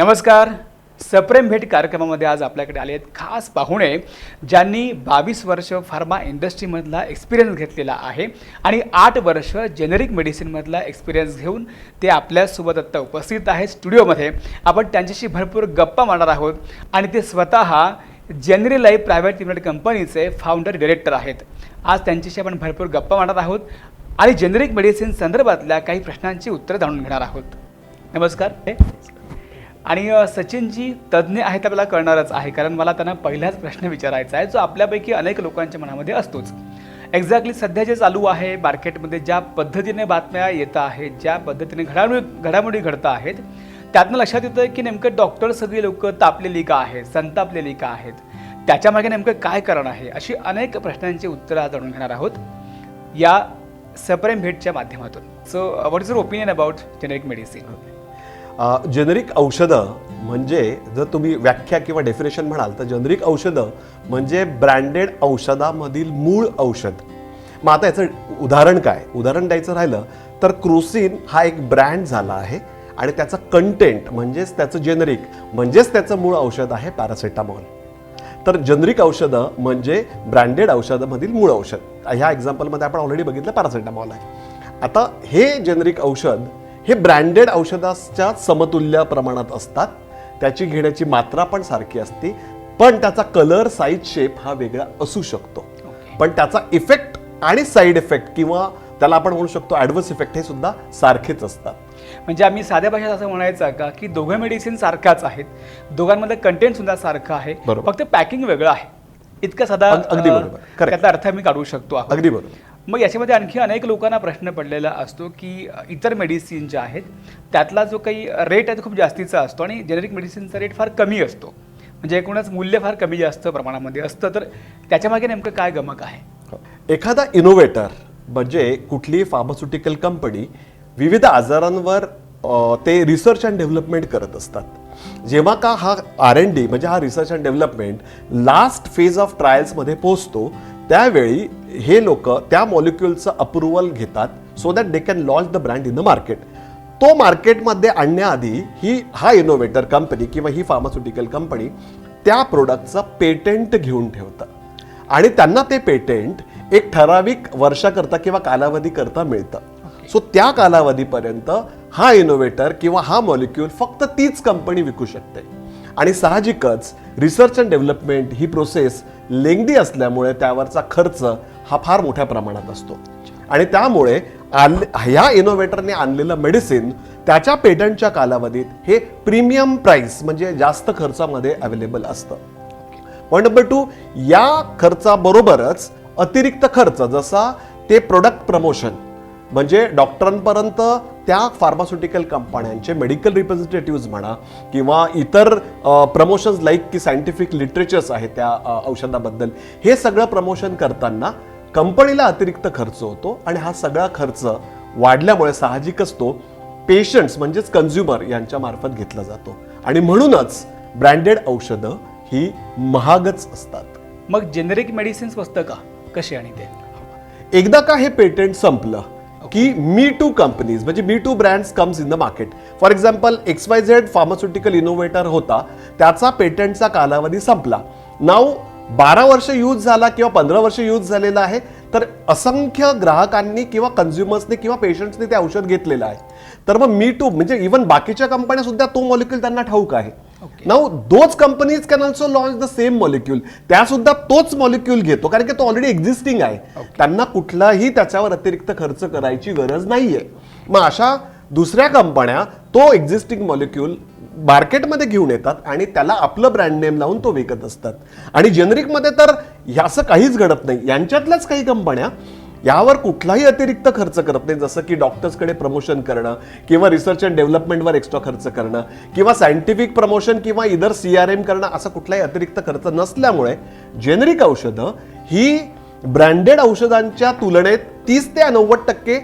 नमस्कार. सप्रेम भेट कार्यक्रमामध्ये आज आपल्याकडे आले आहेत खास पाहुणे ज्यांनी बावीस वर्ष फार्मा इंडस्ट्रीमधला एक्सपिरियन्स घेतलेला आहे आणि आठ वर्ष जेनेरिक मेडिसिनमधला एक्सपिरियन्स घेऊन ते आपल्यासोबत आत्ता उपस्थित आहेत स्टुडिओमध्ये. आपण त्यांच्याशी भरपूर गप्पा मारणार आहोत आणि ते स्वतः जेनरी लाईफ प्रायव्हेट लिमिटेड कंपनीचे फाउंडर डिरेक्टर आहेत. आज त्यांच्याशी आपण भरपूर गप्पा मारणार आहोत आणि जेनेरिक मेडिसिन संदर्भातल्या काही प्रश्नांची उत्तरं जाणून घेणार आहोत. नमस्कार. आणि सचिनजी तज्ज्ञ आहेत आपल्याला कळणारच आहे. कारण मला त्यांना पहिलाच प्रश्न विचारायचा आहे जो आपल्यापैकी अनेक लोकांच्या मनामध्ये असतोच. एक्झॅक्टली सध्या जे चालू आहे मार्केटमध्ये ज्या पद्धतीने बातम्या येत आहेत ज्या पद्धतीने घडामोडी घडामोडी घडत आहेत त्यातनं लक्षात येतं की नेमकं डॉक्टर सगळी लोक तापलेली का आहेत संतापलेली का आहेत त्याच्यामागे नेमकं काय कारण आहे अशी अनेक प्रश्नांची उत्तरं जाणून घेणार आहोत या सप्रेम भेटच्या माध्यमातून. So what is your opinion about generic medicine generic औषधं म्हणजे जर तुम्ही व्याख्या किंवा डेफिनेशन म्हणाल तर जेनरिक औषधं म्हणजे ब्रँडेड औषधामधील मूळ औषध. मग आता याचं उदाहरण काय? उदाहरण द्यायचं राहिलं तर क्रोसिन हा एक ब्रँड झाला आहे आणि त्याचं कंटेंट म्हणजेच त्याचं जेनरिक म्हणजेच त्याचं मूळ औषध आहे पॅरासिटामॉल तर जनरिक औषधं म्हणजे ब्रँडेड औषधामधील मूळ औषध. ह्या एक्झाम्पलमध्ये आपण ऑलरेडी बघितलं पॅरासिटामॉल आहे. आता हे जेनरिक औषध हे ब्रँडेड औषधाच्या समतुल्य प्रमाणात असतात. त्याची घेण्याची मात्रा पण सारखी असते. पण त्याचा कलर साईज शेप हा वेगळा असू शकतो. पण त्याचा इफेक्ट आणि साईड इफेक्ट किंवा त्याला आपण म्हणू शकतो ॲडव्हर्स इफेक्ट हे सुद्धा सारखेच असतात. म्हणजे आम्ही साध्या भाषेत असं म्हणायचं का की दोघं मेडिसिन सारखाच आहेत. दोघांमध्ये कंटेंट सुद्धा सारखं आहे. बरोबर. फक्त पॅकिंग वेगळं आहे. इतका साधा अग- अगदी बरोबर. त्याचा अर्थ आम्ही काढू शकतो. अगदी बरोबर. मग याच्यामध्ये आणखी अनेक लोकांना प्रश्न पडलेला असतो की इतर मेडिसिन ज्या आहेत त्यातला जो काही रेट आहे तो खूप जास्तीचा असतो आणि जेनेरिक मेडिसिनचा रेट फार कमी असतो. म्हणजे एकूणच मूल्य फार कमी जास्त प्रमाणामध्ये असतं. तर त्याच्यामागे नेमकं काय गमक आहे? हो. एखादा इनोव्हेटर म्हणजे कुठलीही फार्मास्युटिकल कंपनी विविध आजारांवर ते रिसर्च अँड डेव्हलपमेंट करत असतात. जेव्हा का हा आर एन डी म्हणजे हा research and development last phase of ट्रायल्समध्ये पोहोचतो त्यावेळी हे लोक त्या मॉलिक्युलचं अप्रुव्हल घेतात so that they can launch the brand in the market तो मार्केटमध्ये आणण्याआधी ही हा इनोव्हेटर कंपनी किंवा ही फार्मास्युटिकल कंपनी त्या प्रोडक्टचं पेटंट घेऊन ठेवतं. आणि त्यांना ते पेटेंट एक ठराविक वर्षाकरता किंवा कालावधी करता मिळतं सो त्या कालावधीपर्यंत हा इनोव्हेटर किंवा हा मॉलिक्यूल फक्त तीच कंपनी विकू शकते. आणि साहजिकच रिसर्च अँड डेव्हलपमेंट ही प्रोसेस लेंगदी असल्यामुळे त्यावरचा खर्च हा फार मोठ्या प्रमाणात असतो. आणि त्यामुळे आण- ह्या इनोव्हेटरने आणलेलं मेडिसिन त्याच्या पेटंटच्या कालावधीत हे प्रीमियम प्राईस म्हणजे जास्त खर्चामध्ये अवेलेबल असतं. पॉईंट नंबर टू या खर्चाबरोबरच अतिरिक्त खर्च जसा ते प्रोडक्ट प्रमोशन म्हणजे डॉक्टरांपर्यंत त्या फार्मास्युटिकल कंपन्यांचे मेडिकल रिप्रेझेंटेटिव्ह म्हणा किंवा इतर प्रमोशन्स लाईक की सायंटिफिक लिटरेचर्स आहेत त्या औषधाबद्दल हे सगळं प्रमोशन करताना कंपनीला अतिरिक्त खर्च होतो आणि हा सगळा खर्च वाढल्यामुळे साहजिकच तो पेशंट्स म्हणजेच कन्झ्युमर यांच्या मार्फत घेतला जातो. आणि म्हणूनच ब्रँडेड औषधं ही महागच असतात. मग जेनेरिक मेडिसिन स्वस्त का? कसे आणि ते? एकदा का हे पेटंट संपलं की मी टू कंपनीज म्हणजे me too brands comes in the market for example X Y Z pharmaceutical innovator होता त्याचा पेटंटचा कालावधी संपला. नाव बारा वर्ष यूज झाला किंवा पंधरा वर्ष यूज झालेला आहे तर असंख्य ग्राहकांनी किंवा कन्झ्युमर्सनी किंवा पेशंट्सनी ते औषध घेतलेलं आहे. तर मग मी टू म्हणजे इव्हन बाकीच्या कंपन्या सुद्धा तो मॉलिक्युल त्यांना ठाऊक आहे. नाव those companies can also launch the same molecule त्या सुद्धा तोच मॉलिक्युल घेतो कारण की तो ऑलरेडी एक्झिस्टिंग आहे. त्यांना कुठलाही त्याच्यावर अतिरिक्त खर्च करायची गरज नाहीये. मग अशा दुसऱ्या कंपन्या तो एक्झिस्टिंग मॉलिक्युल मार्केटमध्ये घेऊन येतात आणि त्याला आपलं ब्रँड नेम लावून तो विकत असतात. आणि जेनरिकमध्ये तर हे असं काहीच घडत नाही. यांच्यातल्याच काही कंपन्या यावर कुठलाही अतिरिक्त खर्च करत नाही. जसं की डॉक्टर्सकडे प्रमोशन करणं किंवा रिसर्च अँड डेव्हलपमेंटवर एक्स्ट्रा खर्च करणं किंवा सायंटिफिक प्रमोशन किंवा इतर सी आर एम करणं असा कुठलाही अतिरिक्त खर्च नसल्यामुळे जेनरिक औषधं ही ब्रँडेड औषधांच्या तुलनेत तीस ते नव्वद टक्के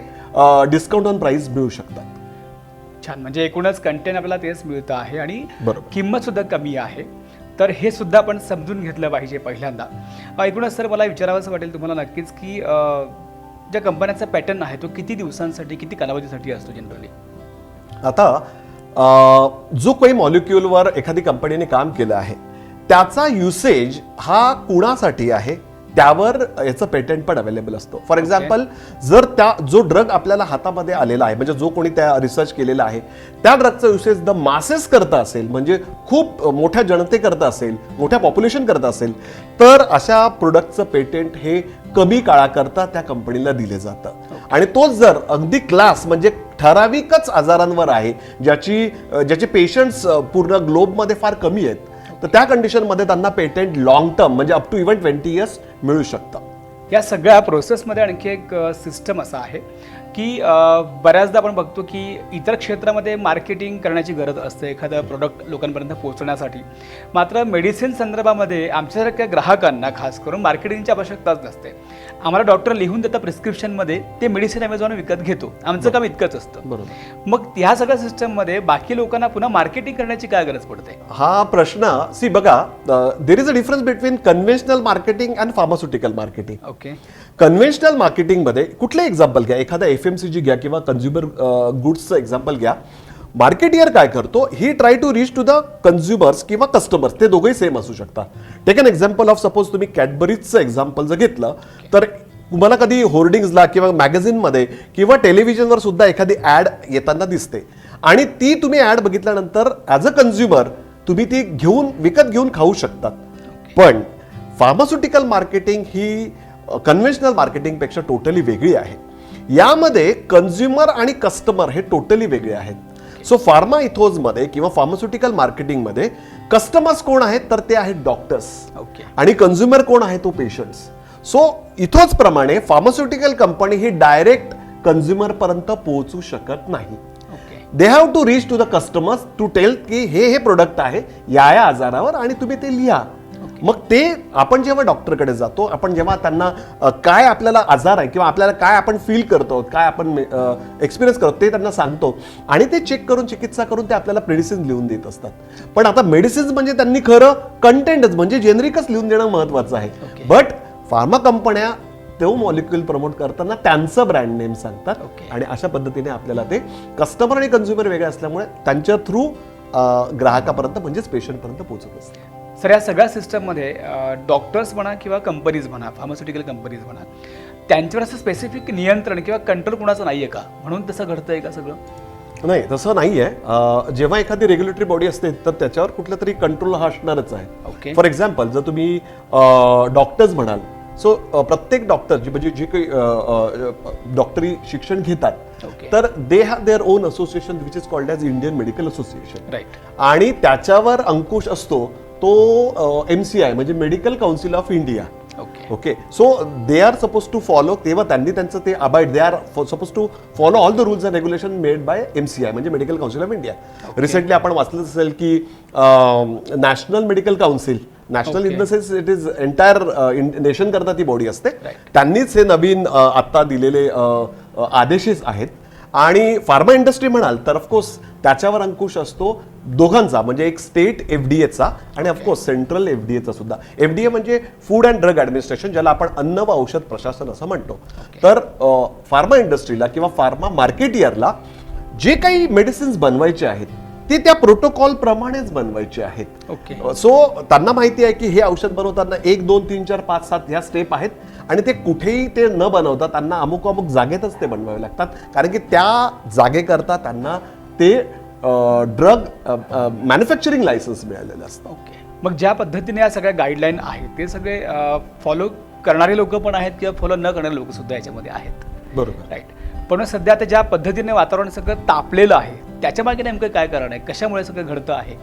डिस्काउंट ऑन प्राईस मिळू शकतात. छान. म्हणजे एकूणच कंटेंट आपल्याला तेच मिळतं आहे आणि. किंमत सुद्धा कमी आहे. तर हे सुद्धा आपण समजून घेतलं पाहिजे पहिल्यांदा. एकूणच सर मला विचारावंसं वाटेल तुम्हाला नक्कीच की ज्या कंपन्याचा पॅटर्न आहे तो किती दिवसांसाठी किती कालावधीसाठी असतो जनरली आता जो काही मॉलिक्युलवर एखादी कंपनीने काम केलं आहे त्याचा युसेज हा कुणासाठी आहे? त्यावर याचं पेटंट पण अवेलेबल असतो. फॉर एक्झाम्पल जर त्या जो ड्रग आपल्याला हातामध्ये आलेला आहे म्हणजे जो कोणी त्या रिसर्च केलेला आहे त्या ड्रगचा युसेज द मासेस करता असेल म्हणजे खूप मोठ्या जनतेकरता असेल मोठ्या पॉप्युलेशन करता असेल तर अशा प्रोडक्टचं पेटंट हे कमी काळाकरता त्या कंपनीला दिले जातं. आणि तोच जर अगदी क्लास म्हणजे ठराविकच आजारांवर आहे ज्याची ज्याचे पेशंट्स पूर्ण ग्लोबमध्ये फार कमी आहेत तर त्या कंडिशनमध्ये त्यांना पेटंट लॉंग टर्म म्हणजे up to even twenty years मिळू शकतं. या सगळ्या प्रोसेसमध्ये आणखी एक सिस्टम असा आहे की बऱ्याचदा आपण बघतो की इतर क्षेत्रामध्ये मार्केटिंग करण्याची गरज असते एखादं प्रोडक्ट लोकांपर्यंत पोहोचण्यासाठी मात्र मेडिसिन संदर्भामध्ये आमच्यासारख्या ग्राहकांना खास करून मार्केटिंगची आवश्यकताच नसते. आम्हाला डॉक्टर लिहून देतात प्रिस्क्रिप्शनमध्ये ते मेडिसिन अमेझॉन विकत घेतो. आमचं काम इतकंच असतं. बरोबर. मग ह्या सगळ्या सिस्टममध्ये बाकी लोकांना पुन्हा मार्केटिंग करण्याची काय गरज पडते? हा प्रश्न सी बघा there is a difference between conventional marketing and pharmaceutical marketing okay conventional मार्केटिंगमध्ये कुठले एक्झाम्पल घ्या? एखादा एफ एम सी जी घ्या किंवा कन्झ्युमर गुड्सचं एक्झाम्पल घ्या. मार्केटियर काय करतो he try to reach to the consumers किंवा कस्टमर्स ते दोघंही सेम असू शकतात. Take an example of suppose तुम्ही कॅडबरीजचं एक्झाम्पल जर घेतलं तर तुम्हाला कधी होर्डिंग्सला किंवा मॅगझिनमध्ये किंवा टेलिव्हिजनवर सुद्धा एखादी ॲड येताना दिसते. आणि ती तुम्ही ॲड बघितल्यानंतर ॲज अ कन्झ्युमर तुम्ही ती घेऊन विकत घेऊन खाऊ शकतात. पण फार्मास्युटिकल मार्केटिंग ही कन्व्हेन्शनल मार्केटिंगपेक्षा टोटली वेगळी आहे. यामध्ये कन्झ्युमर आणि कस्टमर हे टोटली वेगळे आहेत. सो फार्मा इथोजमध्ये किंवा फार्मास्युटिकल मार्केटिंगमध्ये कस्टमर्स कोण आहेत तर ते आहेत डॉक्टर्स ओके आणि कन्झ्युमर कोण आहे तो पेशंट्स सो इथोच प्रमाणे फार्मास्युटिकल कंपनी ही डायरेक्ट कन्झ्युमर पर्यंत पोहोचू शकत नाही. They have to reach to the customers to tell की हे हे प्रोडक्ट आहे या या आजारावर आणि तुम्ही ते लिहा. मग ते आपण जेव्हा डॉक्टरकडे जातो आपण जेव्हा त्यांना काय आपल्याला आजार आहे किंवा आपल्याला काय आपण फील करतो काय आपण एक्सपिरियन्स करतो ते त्यांना सांगतो. आणि ते चेक करून चिकित्सा करून ते आपल्याला मेडिसिन लिहून देत असतात. पण आता मेडिसिन्स म्हणजे त्यांनी खरं कंटेंटच म्हणजे जेनरिकच लिहून देणं महत्वाचं आहे. Okay. बट फार्मा कंपन्या तो मॉलिक्युल प्रमोट करताना त्यांचं ब्रँड नेम सांगतात. Okay. आणि अशा पद्धतीने आपल्याला ते कस्टमर आणि कन्झ्युमर वेगळे असल्यामुळे त्यांच्या थ्रू ग्राहकापर्यंत म्हणजेच पेशंटपर्यंत पोहोचत असते. सर या सगळ्या सिस्टममध्ये डॉक्टर्स म्हणा किंवा कंपनीज म्हणा फार्मास्युटिकल कंपनीज म्हणा त्यांच्यावर असं स्पेसिफिक नियंत्रण किंवा कंट्रोल कुणाचं नाही आहे का? म्हणून तसं घडतंय का सगळं? नाही तसं नाहीये. अं, जेव्हा एखादी रेग्युलेटरी बॉडी असते तर त्याच्यावर कुठला तरी कंट्रोल हा असणारच आहे. ओके फॉर एक्झाम्पल जर तुम्ही डॉक्टर्स म्हणाल सो प्रत्येक डॉक्टर जी म्हणजे जे काही डॉक्टरी शिक्षण घेतात तर they have their own association which is called as Indian Medical Association right आणि त्याच्यावर अंकुश असतो तो एम सी आय म्हणजे medical council of India okay so they are suppose to follow तेव्हा त्यांनी त्यांचं ते abide they are suppose to follow all the rules and regulation made by M C I म्हणजे medical council of India recently आपण वाचलंच असेल की national medical council national in the sense it is entire nation करता ती body असते. त्यांनीच हे नवीन अ, आता दिलेले आदेशच आहेत. आणि फार्मा इंडस्ट्री म्हणाल तर ऑफकोर्स त्याच्यावर अंकुश असतो. दोघांचा म्हणजे एक स्टेट एफ डी एचा आणि of course central F D एचा सुद्धा. एफ डी ए म्हणजे फूड अँड ड्रग ॲडमिनिस्ट्रेशन ज्याला आपण अन्न व औषध प्रशासन असं म्हणतो. तर फार्मा इंडस्ट्रीला किंवा फार्मा मार्केटियरला जे काही मेडिसिन्स बनवायचे आहेत ते त्या प्रोटोकॉल प्रमाणेच बनवायचे आहेत. ओके सो त्यांना माहिती आहे की हे औषध बनवताना एक दोन तीन चार पाच सात ह्या स्टेप आहेत आणि ते कुठेही ते न बनवता त्यांना अमुक अमुक जागेतच ते बनवावे लागतात. कारण की त्या जागेकरता त्यांना ते ड्रग मॅन्युफॅक्चरिंग लायसन्स मिळालेलं असतं. ओके. मग ज्या पद्धतीने या सगळ्या गाईडलाईन आहेत ते सगळे फॉलो करणारे लोक पण आहेत किंवा फॉलो न करणारे लोक सुद्धा याच्यामध्ये आहेत? बरोबर. राईट पण सध्या आता ज्या पद्धतीने वातावरण सगळं तापलेलं आहे त्याच्यामागे नेमकं काय कारण आहे? कशामुळे सगळं घडतं आहे?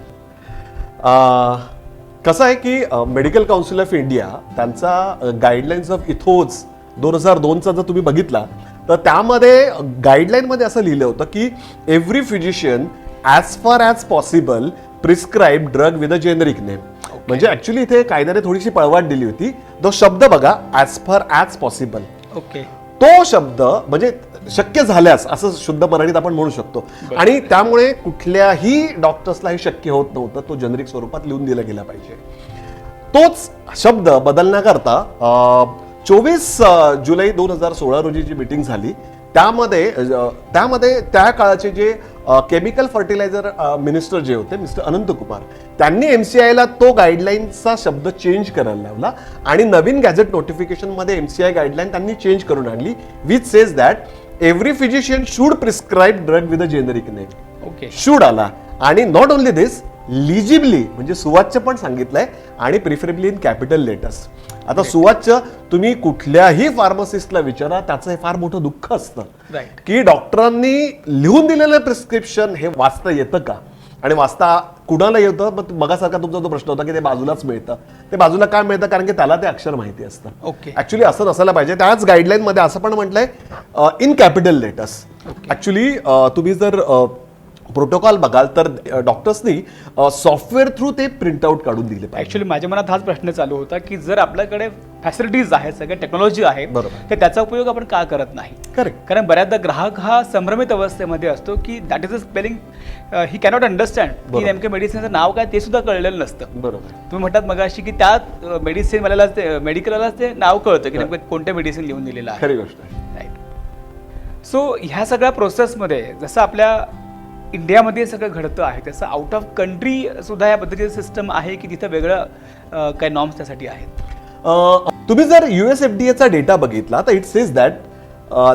कसं आहे की मेडिकल काउन्सिल ऑफ इंडिया त्यांचा गाईडलाईन्स ऑफ इथोज दोन हजार दोनचा जर तुम्ही बघितला तर त्यामध्ये गाईडलाईनमध्ये असं लिहिलं होतं की every physician as far as possible prescribe drug with a generic name म्हणजे ऍक्च्युली इथे कायद्याने थोडीशी पळवाट दिली होती. तो शब्द बघा as far as possible okay तो शब्द म्हणजे शक्य झाल्यास असं शुद्ध मराठीत आपण म्हणू शकतो. आणि त्यामुळे कुठल्याही डॉक्टर्सला हे शक्य होत नव्हतं तो जेनरिक स्वरूपात लिहून दिला गेला पाहिजे. तोच शब्द बदलण्याकरता चोवीस जुलै दोन हजार सोळा रोजी जी मिटिंग झाली त्यामध्ये त्यामध्ये त्या काळाचे जे केमिकल फर्टिलायझर मिनिस्टर जे होते मिस्टर अनंत कुमार त्यांनी एम सी आयला तो गाईडलाईनचा शब्द चेंज करायला लावला आणि नवीन गॅझेट नोटिफिकेशनमध्ये एम सी आय गाईडलाईन त्यांनी चेंज करून आणली which says that every physician should prescribe drug with a generic name okay should आला. आणि नॉट ओनली दिस लिजिबली म्हणजे सुवाच्य पण सांगितलंय आणि प्रिफरेबली इन कॅपिटल लेटर्स. आता सुवाच्य तुम्ही कुठल्याही फार्मासिस्टला विचारा त्याचं हे फार मोठं दुःख असतं. की डॉक्टरांनी लिहून दिलेलं प्रिस्क्रिप्शन हे वाचता येतं का? आणि वाचता कुणाला येतं? मग मगासारखा तुमचा जो प्रश्न होता की ते बाजूलाच मिळतं. ते बाजूला काय मिळतं? कारण की त्याला ते अक्षर माहिती असतं. ओके ऍक्च्युली असं नसायला पाहिजे. त्याच गाईडलाईन मध्ये असं पण म्हटलंय इन कॅपिटल लेटर्स ऍक्च्युली तुम्ही जर प्रोटोकॉल बघाल तर डॉक्टर्सनी सॉफ्टवेअर थ्रू ते प्रिंट आउट काढून दिले ऍक्च्युली माझ्या मनात हाच प्रश्न चालू होता की जर आपल्याकडे फॅसिलिटीज आहेत सगळ्या टेक्नॉलॉजी आहे बरोबर. तर त्याचा उपयोग आपण का करत नाही? करेक्ट कारण बऱ्याचदा ग्राहक हा संभ्रमित अवस्थेमध्ये असतो की that is a spelling he cannot understand की बरोबर. नेमकं मेडिसिनचं नाव काय ते सुद्धा कळलेलं नसतं. बरोबर. तुम्ही म्हणतात मग अशी की त्या मेडिसिन मला ते मेडिकललाच ते नाव कळतं की नेमकं कोणतं मेडिसिन लिहून दिलेलं आहे. खरी गोष्ट आहे. सो ह्या सगळ्या प्रोसेसमध्ये जसं आपल्या इंडियामध्ये सगळं घडतं आहे. तसं आउट ऑफ कंट्री सुद्धा या पद्धतीचं सिस्टम आहे की तिथं वेगळं काही नॉर्म्स त्यासाठी आहेत? तुम्ही जर युएस एफ डी एचा डेटा बघितला तर it says that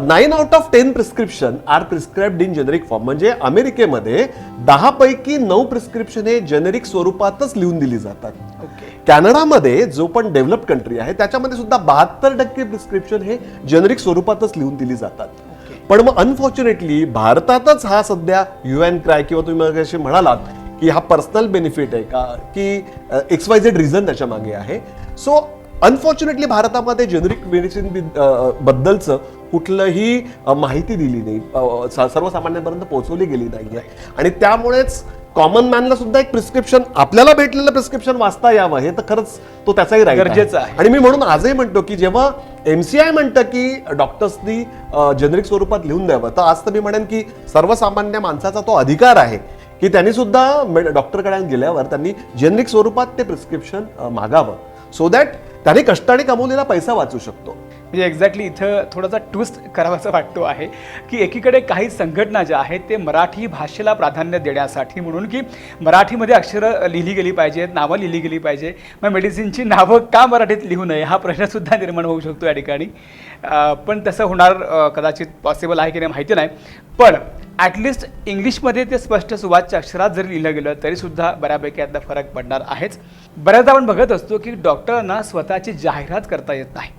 nine out of ten prescription are prescribed in generic form म्हणजे अमेरिकेमध्ये दहा पैकी नऊ प्रिस्क्रिप्शन हे जेनेरिक स्वरूपातच लिहून दिली जातात. कॅनडामध्ये जो पण डेव्हलप कंट्री आहे त्याच्यामध्ये सुद्धा बहात्तर टक्के प्रिस्क्रिप्शन हे जेनेरिक स्वरूपातच लिहून दिली जातात. पण मग अनफॉर्च्युनेटली भारतातच हा सध्या यू एन क्राय किंवा तुम्ही असे म्हणालात की हा पर्सनल बेनिफिट आहे का? की एक्स वाय झेड रिझन त्याच्यामागे आहे. सो अनफॉर्च्युनेटली भारतामध्ये जेनरिक मेडिसिन बद्दलचं कुठलंही माहिती दिली नाही. सर्वसामान्यांपर्यंत पोहोचवली गेली नाही आहे आणि त्यामुळेच कॉमन मॅनला सुद्धा एक प्रिस्क्रिप्शन आपल्याला भेटलेलं प्रिस्क्रिप्शन वाचता यावं. हे तर खरंच तो त्याचाही right गरजेचं आहे. आणि मी म्हणून आजही म्हणतो की जेव्हा एमसीआय म्हणतं की डॉक्टर्सनी जेनेरिक स्वरूपात लिहून द्यावं तर आज तर मी म्हणेन की सर्वसामान्य माणसाचा तो अधिकार आहे की त्यांनी सुद्धा डॉक्टरकडे गेल्यावर त्यांनी जेनेरिक स्वरूपात ते प्रिस्क्रिप्शन मागावं. सो दॅट त्याने कष्टाने कमवलेला पैसा वाचू शकतो. म्हणजे एक्झॅक्टली इथं थोडासा ट्विस्ट करावासा वाटतो आहे की एकीकडे काही संघटना ज्या आहेत ते मराठी भाषेला प्राधान्य देण्यासाठी म्हणून की मराठीमध्ये अक्षरं लिहिली गेली पाहिजेत नावं लिहिली गेली पाहिजे मग मेडिसिनची नावं का मराठीत लिहू नये? हा प्रश्नसुद्धा निर्माण होऊ शकतो या ठिकाणी. पण तसं होणार कदाचित पॉसिबल आहे की नाही माहिती नाही. पण ॲटलिस्ट इंग्लिशमध्ये ते स्पष्ट सुवाच्य अक्षरात जरी लिहिलं गेलं तरीसुद्धा बऱ्यापैकी यातला फरक पडणार आहेच. बऱ्याचदा आपण बघत असतो की डॉक्टरांना स्वतःची जाहिरात करता येत नाही.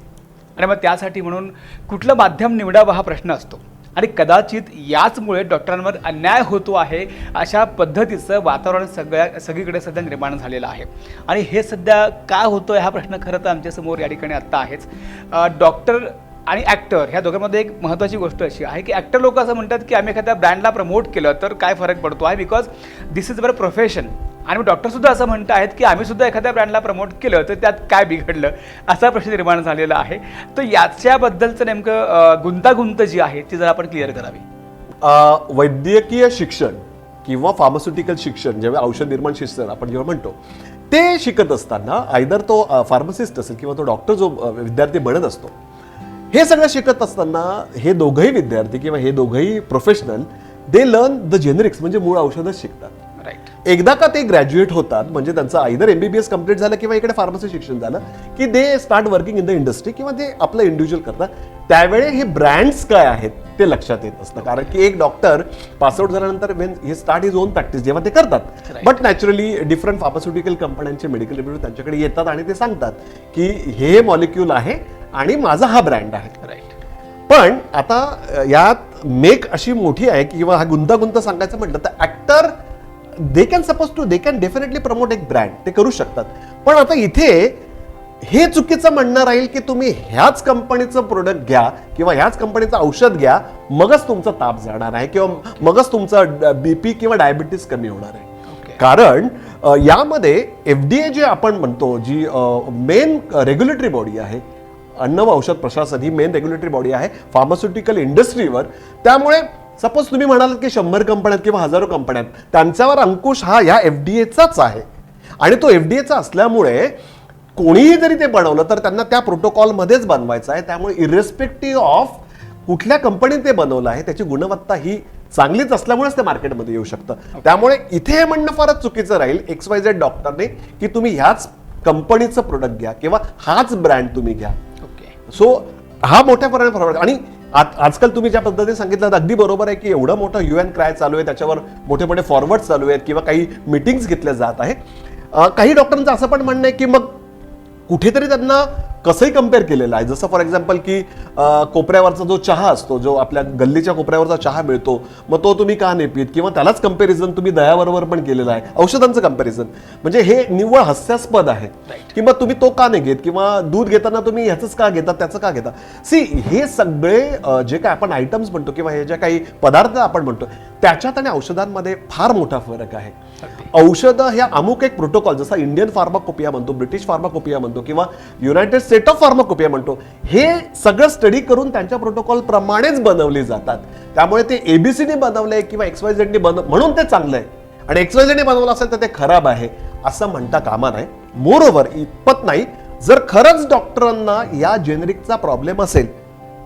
आणि मग त्यासाठी म्हणून कुठलं माध्यम निवडावं हा प्रश्न असतो. आणि कदाचित याचमुळे डॉक्टरांवर अन्याय होतो आहे अशा पद्धतीचं वातावरण सगळ्या सगळीकडे सध्या निर्माण झालेलं आहे. आणि हे सध्या काय होतं हा प्रश्न खरं तर आमच्यासमोर या ठिकाणी आत्ता आहेच. डॉक्टर आणि ॲक्टर ह्या दोघांमध्ये एक महत्त्वाची गोष्ट अशी आहे की ॲक्टर लोक असं म्हणतात की आम्ही एखाद्या ब्रँडला प्रमोट केलं तर काय फरक पडतो? आहे because this is our profession आणि डॉक्टरसुद्धा असं म्हणत आहेत की आम्ही सुद्धा एखाद्या ब्रँडला प्रमोट केलं तर त्यात काय बिघडलं? असा प्रश्न निर्माण झालेला आहे. तर याच्याबद्दलचं नेमकं गुंतागुंत जी आहे ती जर आपण क्लिअर करावी. वैद्यकीय शिक्षण किंवा फार्मास्युटिकल शिक्षण जेव्हा औषध निर्माण शिक्षण आपण जेव्हा म्हणतो ते शिकत असताना आयदर तो फार्मासिस्ट असेल किंवा तो डॉक्टर जो विद्यार्थी बनत असतो हे सगळं शिकत असताना हे दोघंही विद्यार्थी किंवा हे दोघंही professional they learn the generics म्हणजे मूळ औषधच शिकतात. एकदा का ते ग्रॅज्युएट होतात म्हणजे त्यांचं आयदर एमबीबीएस कंप्लीट झालं किंवा इकडे फार्मसी शिक्षण झालं की they start working in the industry किंवा ते आपलं इंडिव्हिज्युअल करतात त्यावेळी हे ब्रँड्स काय आहेत ते लक्षात येत असतं. कारण की एक डॉक्टर पासआउट झाल्यानंतर when he start his own practice जेव्हा ते करतात. बट नॅचरली डिफरंट फार्मास्युटिकल कंपन्यांचे मेडिकल रिप्रेझेंटेटिव्ह त्यांच्याकडे येतात आणि ते सांगतात की हे मॉलिक्यूल आहे आणि माझा हा ब्रँड आहे. राईट पण आता यात मेक अशी मोठी आहे किंवा हा गुंतागुंत सांगायचं म्हटलं तर actor they can suppose to they can definitely promote एक ब्रँड ते करू शकतात. पण आता इथे हे चुकीचं म्हणणं राहील की तुम्ही ह्याच कंपनीचं प्रोडक्ट घ्या किंवा ह्याच कंपनीचं औषध घ्या मगच तुमचा ताप जाणार आहे किंवा मगच तुमचा बीपी किंवा डायबिटीस कमी होणार आहे. ओके कारण यामध्ये एफ डी ए जे आपण म्हणतो जी मेन रेग्युलेटरी बॉडी आहे अन्न व औषध प्रशासन ही मेन रेग्युलेटरी बॉडी आहे फार्मास्युटिकल इंडस्ट्रीवर त्यामुळे सपोज तुम्ही म्हणाल की शंभर कंपन्या आहेत किंवा हजारो कंपन्या आहेत त्यांच्यावर अंकुश हा या एफ डी एचाच आहे. आणि तो एफ डी एचा असल्यामुळे कोणीही जरी ते बनवलं तर त्यांना त्या प्रोटोकॉलमध्येच बनवायचं आहे. त्यामुळे इरेस्पेक्टिव्ह ऑफ कुठल्या कंपनीत ते बनवलं आहे त्याची गुणवत्ता ही चांगलीच असल्यामुळेच ते मार्केटमध्ये येऊ शकतं. त्यामुळे इथे हे म्हणणं फारच चुकीचं राहील एक्स वाय झेड डॉक्टरने की तुम्ही ह्याच कंपनीचं प्रोडक्ट घ्या किंवा हाच ब्रँड तुम्ही घ्या. ओके सो हा मोठ्या प्रमाणात फरक आणि आजकाल तुम्ही ज्या पद्धतीने सांगितलं अगदी बरोबर आहे की एवढं मोठं यू एन क्राय चालू आहे त्याच्यावर मोठे मोठे फॉरवर्ड चालू आहेत किंवा काही मिटिंग्स घेतल्या जात आहे काही डॉक्टरांचं असं पण म्हणणं आहे की मग कुठेतरी त्यांना कसंही कंपेअर केलेलं आहे. जसं फॉर एक्झाम्पल की कोपऱ्यावरचा जो चहा असतो जो आपल्या गल्लीच्या कोपऱ्यावरचा चहा मिळतो मग तो तुम्ही का नाही पित? किंवा त्यालाच कंपॅरिझन तुम्ही दह्याबरोबर पण केलेलं आहे. औषधांचं कंपॅरिझन म्हणजे हे निव्वळ हास्यास्पद आहे. किंवा तुम्ही तो का नाही घेत? किंवा दूध घेताना तुम्ही ह्याचंच का घेता त्याचं का घेता? सी हे सगळे जे काय आपण आयटम्स म्हणतो किंवा हे जे काही पदार्थ आपण म्हणतो त्याच्यात आणि औषधांमध्ये फार मोठा फरक आहे. औषधं ह्या अमुक एक प्रोटोकॉल जसा इंडियन फार्माकोपिया म्हणतो ब्रिटिश फार्माकोपिया म्हणतो किंवा युनायटेड स्टेट ऑफ फार्माकोपिया म्हणतो हे सगळं स्टडी करून त्यांच्या प्रोटोकॉल प्रमाणेच बनवली जातात. त्यामुळे ते एबीसीने बनवलंय किंवा एक्स वाय झेडने बनव म्हणून ते चांगलं आहे आणि एक्सवाय झेडने बनवलं असेल तर ते खराब आहे असं म्हणता कामा नाही मोर ओव्हर इतपत नाही जर खरंच डॉक्टरांना या जेनेरिकचा प्रॉब्लेम असेल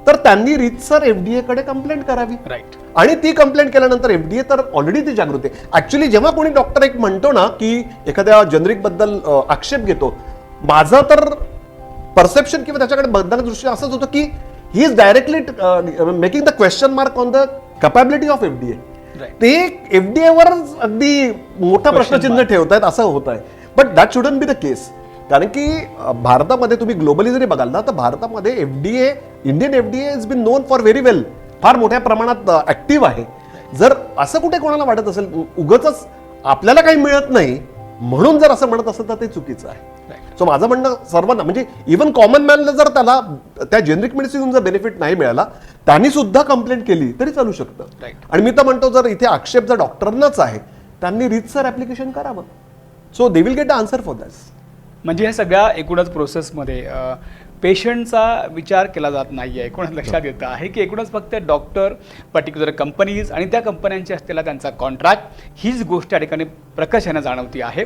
तर त्यांनी रीतसर एफडीए कडे कंप्लेंट करावी. राईट आणि ती कंप्लेंट केल्यानंतर एफडीए तर ऑलरेडी ती जागृत आहे. ऍक्च्युली जेव्हा कोणी डॉक्टर एक म्हणतो ना की एखाद्या जनरिकबद्दल आक्षेप घेतो माझं तर परसेप्शन किंवा त्याच्याकडे बघण्याचं दृष्टी असंच होतं की he is directly making the question mark on the capability of FDA. ते एफडीए वर अगदी मोठा प्रश्नचिन्ह ठेवत आहेत असं होत आहे but that shouldn't be the case कारण की भारतामध्ये तुम्ही ग्लोबली जरी बघाल ना तर भारतामध्ये FDA Indian FDA is been known for very well फार मोठ्या प्रमाणात ऍक्टिव्ह आहे. जर असं कुठे कोणाला वाटत असेल उगच आपल्याला काही मिळत नाही म्हणून जर असं म्हणत असेल तर ते चुकीचं आहे. सो माझं म्हणणं सर्वांना म्हणजे इव्हन कॉमन मॅनला जर त्याला त्या जेनरिक मेडिसिन जर बेनिफिट नाही मिळाला त्यांनी सुद्धा कंप्लेंट केली तरी चालू शकतं. आणि मी तर म्हणतो जर इथे आक्षेप जर डॉक्टरांनाच आहे त्यांनी रितसर ऍप्लिकेशन करावं. So they will get a answer for that म्हणजे ह्या सगळ्या एकूणच प्रोसेसमध्ये पेशंटचा विचार केला जात नाही आहे एकूणच लक्षात येतं? आहे की एकूणच फक्त डॉक्टर पर्टिक्युलर कंपनीज आणि त्या कंपन्यांची असलेला त्यांचा कॉन्ट्रॅक्ट हीच गोष्ट या ठिकाणी प्रकर्षाने जाणवती आहे.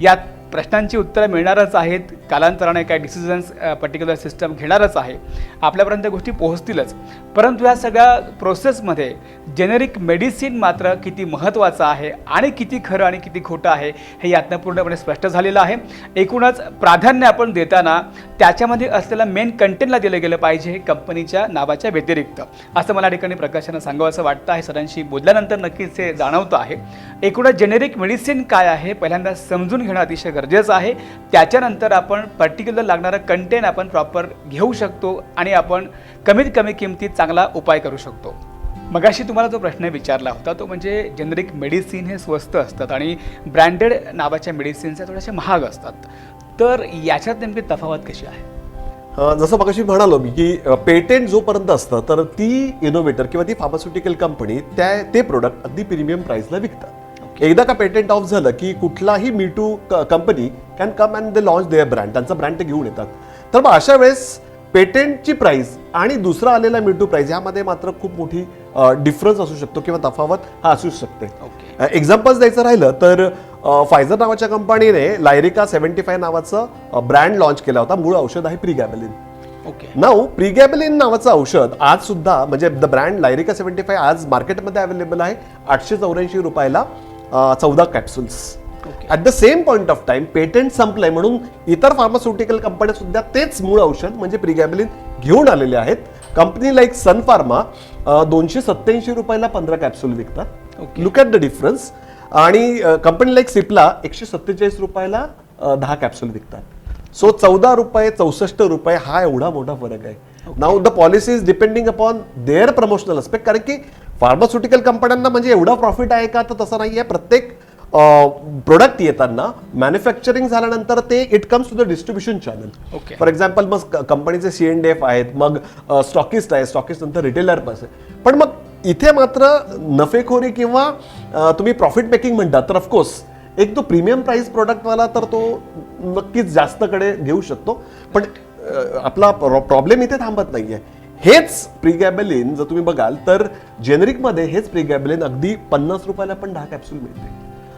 यात प्रश्नांची उत्तरं मिळणारच आहेत. कालांतराने काय डिसिजन्स पर्टिक्युलर सिस्टम घेणारच आहे. आपल्यापर्यंत गोष्टी पोहोचतीलच. परंतु या सगळ्या प्रोसेसमध्ये जेनेरिक मेडिसिन मात्र किती महत्त्वाचं आहे आणि किती खरं आणि किती खोटं आहे हे यातनं पूर्णपणे स्पष्ट झालेलं आहे. एकूणच प्राधान्य आपण देताना त्याच्यामध्ये असलेल्या मेन कंटेंटला दिलं गेलं पाहिजे हे कंपनीच्या नावाच्या व्यतिरिक्त. असं मला ठिकाणी प्रकाशानं सांगावं असं वाटतं आहे. सरांशी बोलल्यानंतर नक्कीच हे जाणवतं आहे. एकूणच जेनेरिक मेडिसिन काय आहे पहिल्यांदा समजून घेणं अतिशय गरजेचं आहे. त्याच्यानंतर आपण पर्टिक्युलर लागणारं कंटेंट आपण प्रॉपर घेऊ शकतो आणि आपण कमीत कमी किमतीत चांगला उपाय करू शकतो. मगाशी तुम्हाला जो प्रश्न विचारला होता तो म्हणजे जेनरिक मेडिसिन हे स्वस्त असतात आणि ब्रँडेड नावाच्या मेडिसिन्स थोड्याशा महाग असतात. तर याच्यात नेमकी तफावत कशी आहे? जसं मगाशी म्हणालो मी की पेटेंट जोपर्यंत असतं तर ती इनोव्हेटर किंवा ती फार्मास्युटिकल कंपनी त्या ते प्रोडक्ट अगदी प्रीमियम प्राईजला विकतात. एकदा का पेटेंट ऑफ झालं की कुठलाही me too company can come and they launch their brand त्यांचा ब्रँड ते घेऊन येतात. तर मग अशा वेळेस पेटेंटची प्राइस आणि दुसरा आलेला मी टू प्राइस यामध्ये मात्र खूप मोठी डिफरन्स असू शकतो किंवा तफावत हा असू शकते. एक्झाम्पल्स द्यायचं राहिलं तर फायझर नावाच्या कंपनीने लायरिका सेव्हन्टी फाय नावाचं ब्रँड लॉन्च केला होता. मूळ औषध आहे प्रिगॅबलिन ओके नाऊ प्रिगॅबलिन नावाचं औषध आज सुद्धा म्हणजे the brand Lyrica seventy five आज मार्केटमध्ये अवेलेबल आहे. आठशे चौऱ्याऐंशी रुपयाला. चौदा capsules at the same point of time patent संपलंय म्हणून इतर फार्मास्युटिकल कंपन्या सुद्धा तेच मूळ औषध म्हणजे प्रिगॅबलिन घेऊन आलेले आहेत. कंपनी लाईक सन फार्मा दोनशे सत्याऐंशी रुपयाला पंधरा कॅप्सूल विकतात. लुक ॲट द डिफरन्स आणि कंपनी लाईक सिप्ला एकशे सत्तेचाळीस रुपयाला दहा कॅप्सूल विकतात. सो चौदा रुपये चौसष्ट रुपये हा एवढा मोठा फरक आहे. Now the policy is depending upon their promotional aspect कारण की फार्मास्युटिकल कंपन्यांना म्हणजे एवढा प्रॉफिट आहे का? तर तसं नाही आहे प्रत्येक प्रोडक्ट येताना मॅन्युफॅक्चरिंग झाल्यानंतर ते it comes to the distribution channel Okay. For example मग कंपनीचे सी एन डी एफ आहेत मग स्टॉकिस्ट आहे. स्टॉकिस्ट नंतर रिटेलर आहे. पण मग इथे मात्र नफेखोरी किंवा तुम्ही प्रॉफिट मेकिंग म्हणतात तर ऑफकोर्स एक तो प्रीमियम प्राइस प्रोडक्टवाला तर तो नक्कीच जास्तकडे घेऊ शकतो. पण आपला प्रॉब्लेम इथे थांबत नाहीये. हेच प्रिगॅबेलिन जर तुम्ही बघाल तर जेनेरिकमध्ये हेच प्रिगॅबेलिन अगदी पन्नास रुपयाला पण दहा कॅप्सूल मिळते.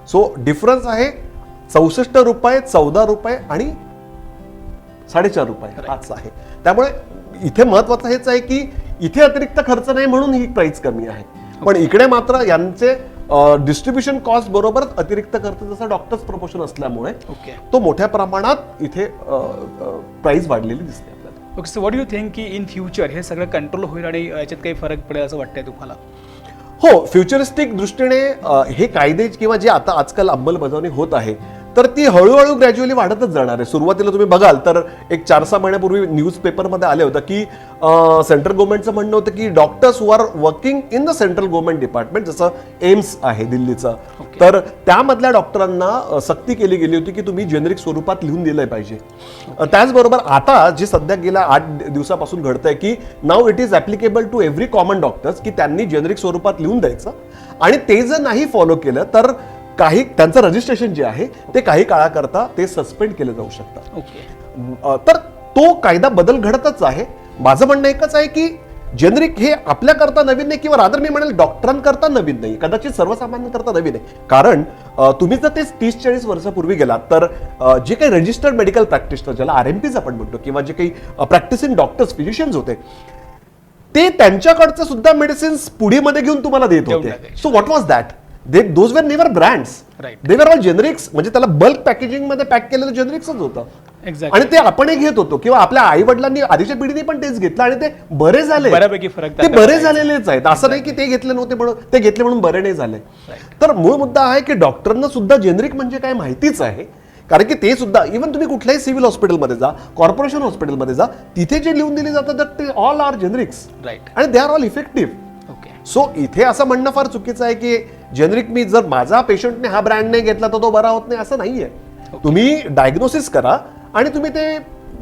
सो डिफरन्स आहे चौसष्ट रुपये चौदा रुपये आणि साडेचार रुपये. हाच आहे. त्यामुळे इथे महत्वाचं हेच आहे की इथे अतिरिक्त खर्च नाही म्हणून ही प्राइस कमी आहे. पण इकडे मात्र यांचे डिस्ट्रीब्युशन कॉस्ट बरोबरच अतिरिक्त खर्च जसं डॉक्टर्स प्रपोशन असल्यामुळे तो मोठ्या प्रमाणात इथे प्राइस वाढलेली दिसते. Okay so what you think की इन फ्युचर हे सगळं कंट्रोल होईल आणि याच्यात काही फरक पडेल असं वाटतंय तुम्हाला? हो फ्युचरिस्टिक दृष्टीने हे कायदे किंवा जे आता आजकाल अंमलबजावणी होत आहे तर ती हळूहळू ग्रॅज्युअली वाढतच जाणार आहे. सुरुवातीला तुम्ही बघाल तर एक चार सहा महिन्यापूर्वी न्यूज पेपरमध्ये आले होतं की सेंट्रल गव्हर्नमेंटचं म्हणणं होतं की doctors who are working in the central government department जसं एम्स आहे दिल्लीचं तर त्यामधल्या डॉक्टरांना सक्ती केली गेली होती की तुम्ही जेनेरिक स्वरूपात लिहून दिलं पाहिजे. अ, त्याचबरोबर आता जे सध्या गेल्या आठ दिवसापासून घडतंय की now it is applicable to every common doctors की त्यांनी जेनेरिक स्वरूपात लिहून द्यायचं आणि ते जर नाही फॉलो केलं तर काही त्यांचं रजिस्ट्रेशन जे आहे ते काही काळाकरता ते सस्पेंड केलं जाऊ शकतं. अ, तर तो कायदा बदल घडतच आहे. माझं म्हणणं एकच आहे की जेनरिक हे आपल्याकरता नवीन नाही किंवा रादर मी म्हणेल डॉक्टरांकरता नवीन नाही. कदाचित सर्वसामान्यांकरता नवीन आहे. कारण तुम्ही जर ते तीस चाळीस वर्षापूर्वी गेलात तर जे काही रजिस्टर्ड मेडिकल प्रॅक्टिशनर ज्याला आर एम पीज आपण म्हणतो किंवा जे काही प्रॅक्टिसिंग डॉक्टर्स फिजिशियन्स होते ते त्यांच्याकडचं सुद्धा मेडिसिन्स पुढीमध्ये घेऊन तुम्हाला देत होते. So what was that they those were never brands. They were all generics म्हणजे त्याला बल्क पॅकेजिंगमध्ये पॅक केलेलं जेनरिक्सच होतं. आणि ते आपणही घेत होतो. किंवा आपल्या आई वडिलांनी आधीच्या पिढीने पण तेच घेतलं आणि ते बरे झाले. बऱ्यापैकी फरक ते बरे. झालेलेच आहेत. असं नाही की ते घेतले नव्हते म्हणून ते घेतले म्हणून बरे नाही झाले. तर मूळ मुद्दा आहे की डॉक्टरांना सुद्धा जेनरिक म्हणजे काय माहितीच आहे. कारण की ते सुद्धा इव्हन तुम्ही कुठल्याही सिव्हिल हॉस्पिटलमध्ये जा कॉर्पोरेशन हॉस्पिटलमध्ये जा तिथे जे लिहून दिले जातात तर ते ऑल आर जेनरिक्स राईट आणि they are all effective so इथे असं म्हणणं फार चुकीचं आहे की जेनरिक मी जर माझा पेशंटने हा ब्रँड नाही घेतला तर तो बरा होत नाही असं नाहीये. तुम्ही डायग्नोसिस करा आणि तुम्ही ते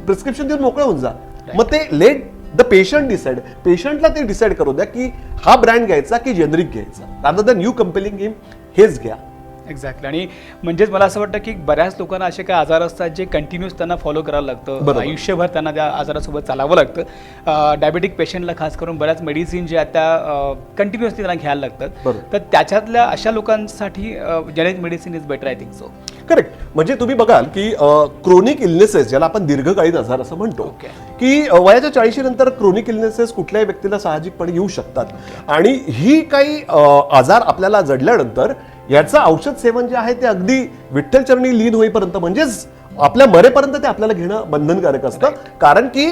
प्रिस्क्रिप्शन देऊन मोकळे होऊन जा. मग ते लेट द पेशंट डिसाइड पेशंटला ते डिसाइड करू द्या की हा ब्रँड घ्यायचा की जेनरिक घ्यायचा. Rather than you compelling him हेच घ्या. एक्झॅक्टली आणि म्हणजेच मला असं वाटतं की बऱ्याच लोकांना असे काही आजार असतात जे कंटिन्यूस त्यांना फॉलो करावं लागतं. आयुष्यभर त्यांना त्या आजारासोबत चालावं लागतं. डायबेटिक पेशंटला खास करून बऱ्याच मेडिसिन जे आहेत त्या कंटिन्युअसली त्यांना घ्यायला लागतात. तर त्याच्यातल्या अशा लोकांसाठी generic medicine is better I think so correct म्हणजे तुम्ही बघाल की क्रोनिक इलनेसेस ज्याला आपण दीर्घकालीन आजार असं म्हणतो. की वयाच्या चाळीशी नंतर क्रोनिक इलनेसेस कुठल्याही व्यक्तीला साहजिकपणे येऊ शकतात. आणि ही काही आजार आपल्याला जडल्यानंतर याचं औषध सेवन जे आहे ते अगदी विठ्ठलचरणी लीन होईपर्यंत म्हणजेच आपल्या मरेपर्यंत ते आपल्याला घेणं बंधनकारक असतं. कारण की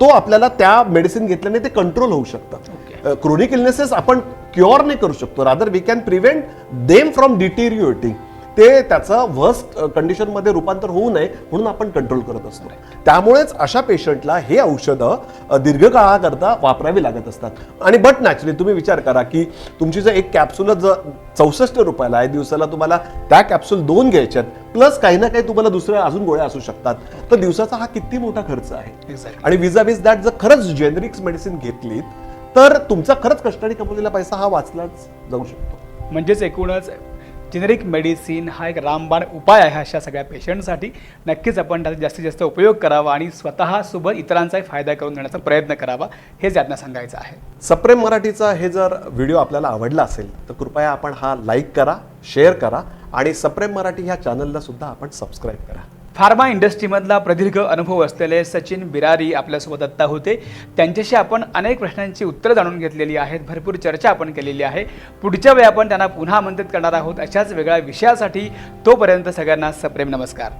तो आपल्याला त्या मेडिसिन घेतल्याने ते कंट्रोल होऊ शकतं. क्रोनिक इलनेसेस आपण क्युअर नाही करू शकतो. Rather we can prevent them from deteriorating ते त्याचं वर्स्ट कंडिशनमध्ये रूपांतर होऊ नये म्हणून आपण कंट्रोल करत असतो. त्यामुळेच अशा पेशंटला हे औषधं दीर्घकाळाकरता वापरावी लागत असतात. आणि बट नॅचरली तुम्ही विचार करा की तुमची जर एक कॅप्सूल जर चौसष्ट रुपयाला आहे दिवसाला तुम्हाला त्या कॅप्सूल दोन घ्यायच्यात प्लस काही ना काही तुम्हाला दुसऱ्या अजून गोळ्या असू शकतात. तर दिवसाचा हा किती मोठा खर्च आहे? आणि विजा विज दॅट जर खरंच जेनेरिक्स मेडिसिन घेतलीत तर तुमचा खरंच कष्टाने कमवलेला पैसा हा वाचलाच जाऊ शकतो. म्हणजेच एकूणच जेनेरिक मेडिसिन हा एक रामबाण उपाय आहे अशा सगळ्या पेशंटसाठी. नक्कीच आपण त्याचा जास्तीत जास्त उपयोग करावा आणि स्वतःसोबत इतरांचाही फायदा करून घेण्याचा प्रयत्न करावा हे यातनं सांगायचं आहे. सप्रेम मराठीचा हे जर व्हिडिओ आपल्याला आवडला असेल तर कृपया आपण हा लाईक करा शेअर करा आणि सप्रेम मराठी ह्या चॅनलला सुद्धा आपण सबस्क्राईब करा. फार्मा इंडस्ट्रीमधला प्रदीर्घ अनुभव असलेले सचिन बिरारी आपल्यासोबत आत्ता होते. त्यांच्याशी आपण अनेक प्रश्नांची उत्तरं जाणून घेतलेली आहेत. भरपूर चर्चा आपण केलेली आहे. पुढच्या वेळी आपण त्यांना पुन्हा आमंत्रित करणार आहोत अशाच वेगळ्या विषयासाठी तोपर्यंत सगळ्यांना सप्रेम नमस्कार.